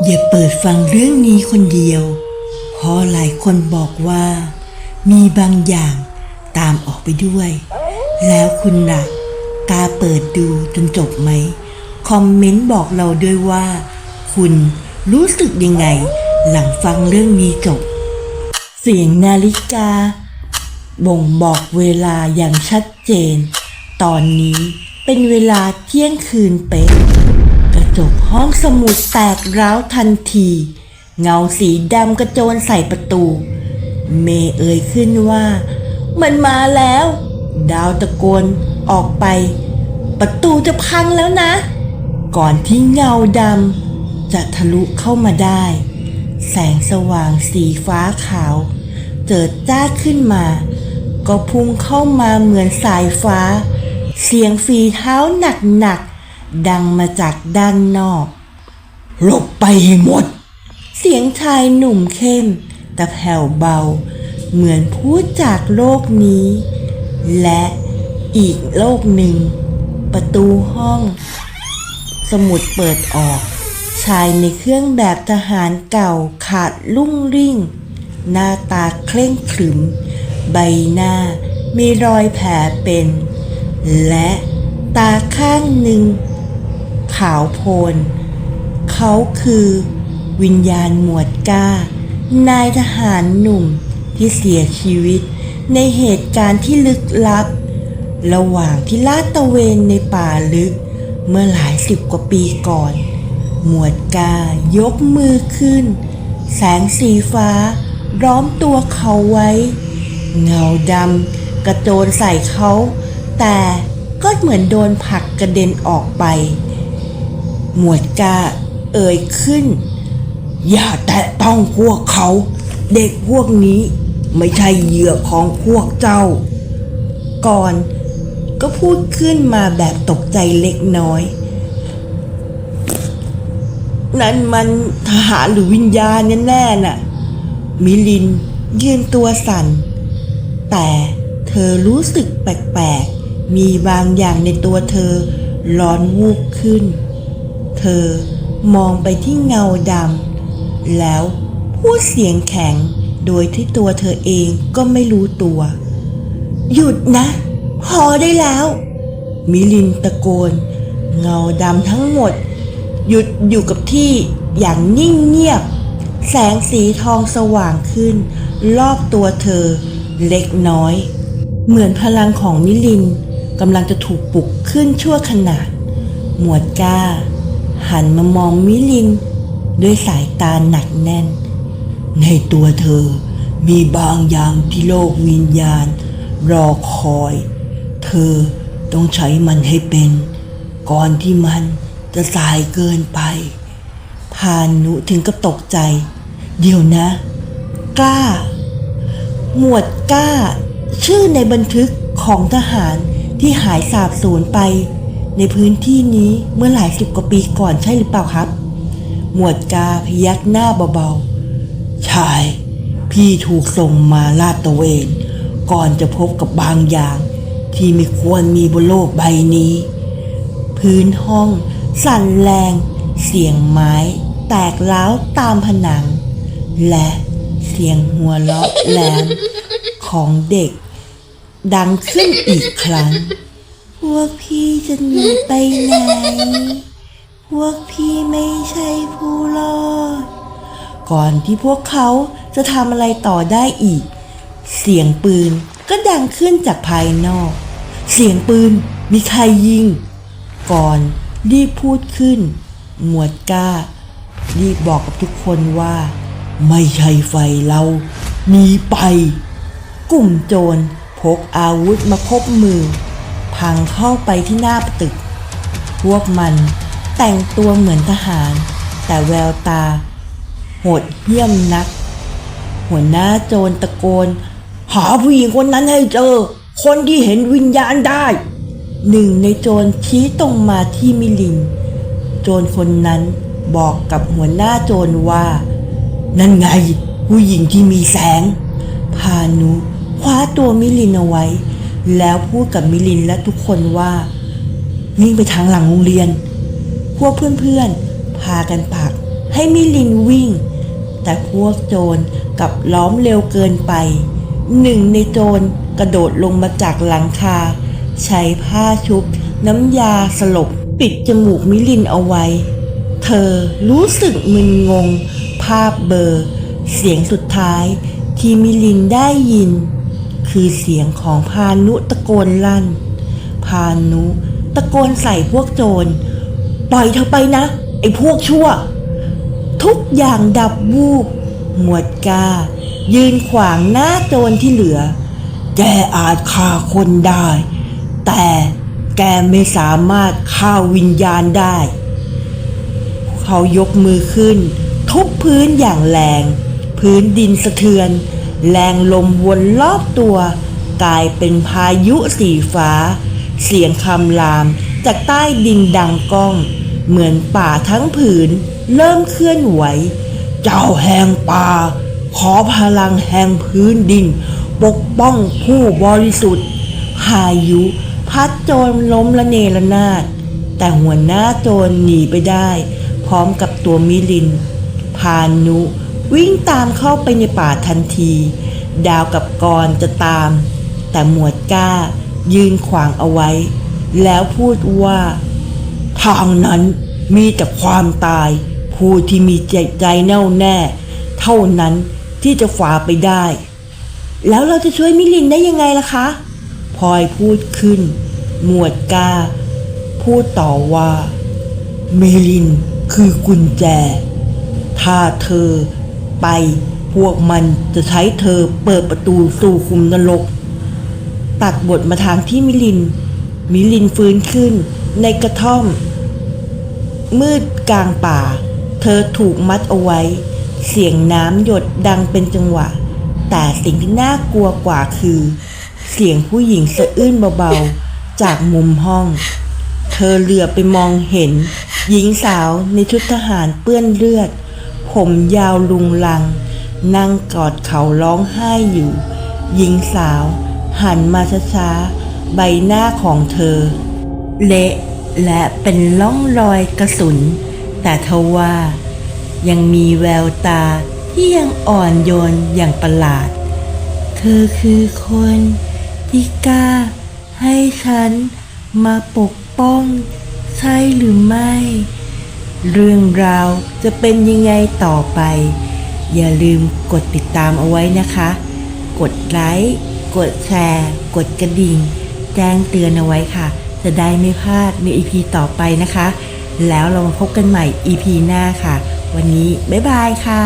อย่าเปิดฟังเรื่องนี้คนเดียว เพราะหลายคนบอกว่า มีบางอย่างตามออกไปด้วย แล้วคุณล่ะกาเปิดดูจนจบไหม คอมเมนต์บอกเราด้วยว่า คุณรู้สึกยังไง หลังฟังเรื่องนี้จบ เสียงนาฬิกา บ่งบอกเวลาอย่างชัดเจน ตอนนี้เป็นเวลาเที่ยงคืนเป๊ะ จกห้องสมุดแตกร้าวทันที เงาสีดำกระโจนใส่ประตู เมย์เอ่ยขึ้นว่า มันมาแล้ว ดาวตะโกนออกไป ประตูจะพังแล้วนะ ก่อนที่เงาดำจะทะลุเข้ามาได้ แสงสว่างสีฟ้าขาว เจิดจ้าขึ้นมา ก็พุ่งเข้ามาเหมือนสายฟ้า เสียงฝีเท้าหนักๆ ดังมาจากด้านนอก หลบไปให้หมด เสียงชายหนุ่มเข้ม แต่แผ่วเบา เหมือนพูดจากโลกนี้ และอีกโลกหนึ่ง ประตูห้อง สมุดเปิดออก ชายในเครื่องแบบทหารเก่าขาดลุ่งริ่ง หน้าตาเคร่งขรึม ใบหน้ามีรอยแผลเป็น และตาข้างหนึ่ง ขาวโพลนเขาคือวิญญาณหมวดก้า นายทหารหนุ่มที่เสียชีวิตในเหตุการณ์ที่ลึกลับ ระหว่างที่ลาดตระเวนในป่าลึก เมื่อหลายสิบกว่าปีก่อน หมวดกายกมือขึ้น แสงสีฟ้า ร้อมตัวเขาไว้ เงาดำกระโจนใส่เขา แต่ก็เหมือนโดนผลักกระเด็นออกไป หมวดกาเอ่ยขึ้น อย่าแตะต้องพวกเขา เด็กพวกนี้ไม่ใช่เหยื่อของพวกเจ้า ก่อนก็พูดขึ้นมาแบบตกใจเล็กน้อย นั่นมันทหารหรือวิญญาณแน่ๆน่ะ มิลินยืนตัวสั่น แต่เธอรู้สึกแปลกๆ มีบางอย่างในตัวเธอร้อนวูบขึ้น เธอมองไปที่เงาดำแล้วพูดเสียงแข็งโดยที่ตัวเธอเองก็ไม่รู้ตัว หยุดนะ พอได้แล้ว มิลินตะโกน เงาดำทั้งหมด หยุดอยู่กับที่อย่างนิ่งเงียบ แสงสีทองสว่างขึ้น รอบตัวเธอ เล็กน้อย เหมือนพลังของมิลินกำลังจะถูกปลุกขึ้นชั่วขณะหมวดก้า หันมามองมิลิน ด้วยสายตาหนักแน่น ในตัวเธอมีบางอย่างที่โลกวิญญาณ รอคอย เธอต้องใช้มันให้เป็น ก่อนที่มันจะสายเกินไป พานุถึงกับตกใจ เดี๋ยวนะ กล้า หมวดกล้า ชื่อในบันทึกของทหารที่หายสาบสูญไป ในพื้นที่นี้เมื่อหลายสิบกว่าปีก่อนใช่หรือเปล่าครับ หมวดกาพยักหน้าเบาๆ ใช่ พี่ถูกส่งมาลาดตระเวน ก่อนจะพบกับบางอย่างที่ไม่ควรมีบนโลกใบนี้ พื้นห้อง สั่นแรง เสียงไม้ แตกร้าวตามผนัง และเสียงหัวเราะแหลมของเด็ก ดังขึ้นอีกครั้ง พวกพี่จะหนีไปไหน พวกพี่ไม่ใช่ผู้รอด ก่อนที่พวกเขาจะทำอะไรต่อได้อีก เสียงปืนก็ดังขึ้นจากภายนอก เสียงปืนมีใครยิง ก่อนรีบพูดขึ้น หมวดก้า รีบบอกกับทุกคนว่า ไม่ใช่ไฟเราหนีไป กลุ่มโจรพกอาวุธมาคบมือ พังเข้าไปที่หน้าตึก พวกมันแต่งตัวเหมือนทหาร แต่แววตา โหดเหี้ยมนัก หัวหน้าโจรตะโกน หาผู้หญิงคนนั้นให้เจอ คนที่เห็นวิญญาณได้ หนึ่งในโจรชี้ตรงมาที่มิลิน โจรคนนั้นบอกกับหัวหน้าโจรว่า นั่นไง ผู้หญิงที่มีแสง พานุคว้าตัวมิลินเอาไว้ แล้วพูดกับมิลินและทุกคนว่าวิ่งไปทางหลังโรงเรียน พวกเพื่อนๆ พากันผักให้มิลินวิ่ง แต่พวกโจรกับล้อมเร็วเกินไปหนึ่งในโจรกระโดดลงมาจากหลังคา ใช้ผ้าชุบ น้ำยาสลบ ปิดจมูกมิลินเอาไว้ เธอรู้สึกมึนงง ภาพเบอร์ เสียงสุดท้ายที่มิลินได้ยิน คือเสียงของพานุตะโกนลั่น พานุตะโกนใส่พวกโจร ปล่อยเธอไปนะ ไอ้พวกชั่ว ทุกอย่างดับวูบ หมวดกา ยืนขวางหน้าโจรที่เหลือ แกอาจฆ่าคนได้ แต่แกไม่สามารถฆ่าวิญญาณได้ เขายกมือขึ้น ทุบพื้นอย่างแรง พื้นดินสะเทือน แรงลมวนรอบตัว กลายเป็นพายุสีฟ้า เสียงคำรามจากใต้ดินดังก้อง เหมือนป่าทั้งผืน เริ่มเคลื่อนไหว เจ้าแห่งป่า ขอพลังแห่งพื้นดิน ปกป้องผู้บริสุทธิ์พายุพัดโจรล้มละเนระนาด แต่หัวหน้าโจรหนีไปได้ พร้อมกับตัวมิลิน พานุ วิ่งตามเข้าไปในป่าทันที ดาวกับกรจะตาม แต่หมวดก้ายืนขวางเอาไว้ แล้วพูดว่า ทางนั้นมีแต่ความตาย ผู้ที่มีใจใจแน่วแน่ เท่านั้นที่จะฝ่าไปได้ แล้วเราจะช่วยมิลินได้ยังไงล่ะคะพลอยพูดขึ้น หมวดกาพูดต่อว่า เมลินคือกุญแจ ถ้าเธอ ไป พวกมันจะใช้เธอเปิดประตูสู่คุมนรก ตัดบทมาทางที่มิลิน มิลินฟื้นขึ้นในกระท่อม มืดกลางป่า เธอถูกมัดเอาไว้ เสียงน้ำหยดดังเป็นจังหวะ แต่สิ่งที่น่ากลัวกว่าคือ เสียงผู้หญิงสะอื้นเบาๆ จากมุมห้อง เธอเหลือไปมองเห็น หญิงสาวในชุดทหารเปื้อนเลือด ผมยาวลุงลัง นั่งกอดเขาร้องไห้อยู่ หญิงสาว หันมาช้าๆใบหน้าของเธอ เละและเป็นร่องรอยกระสุน แต่ทว่า ยังมีแววตาที่ยังอ่อนโยนอย่างประหลาด เธอคือคนที่กล้าให้ฉันมาปกป้อง ใช่หรือไม่ เรื่องราวจะเป็นยังไงต่อไป อย่าลืมกดติดตามเอาไว้นะคะ กดไลค์กดแชร์ กดกระดิ่ง แจ้งเตือนเอาไว้ค่ะ จะได้ไม่พลาดใน EP ต่อไปนะคะ แล้วเรามาพบกันใหม่ EP หน้าค่ะ วันนี้ บ๊ายบายค่ะ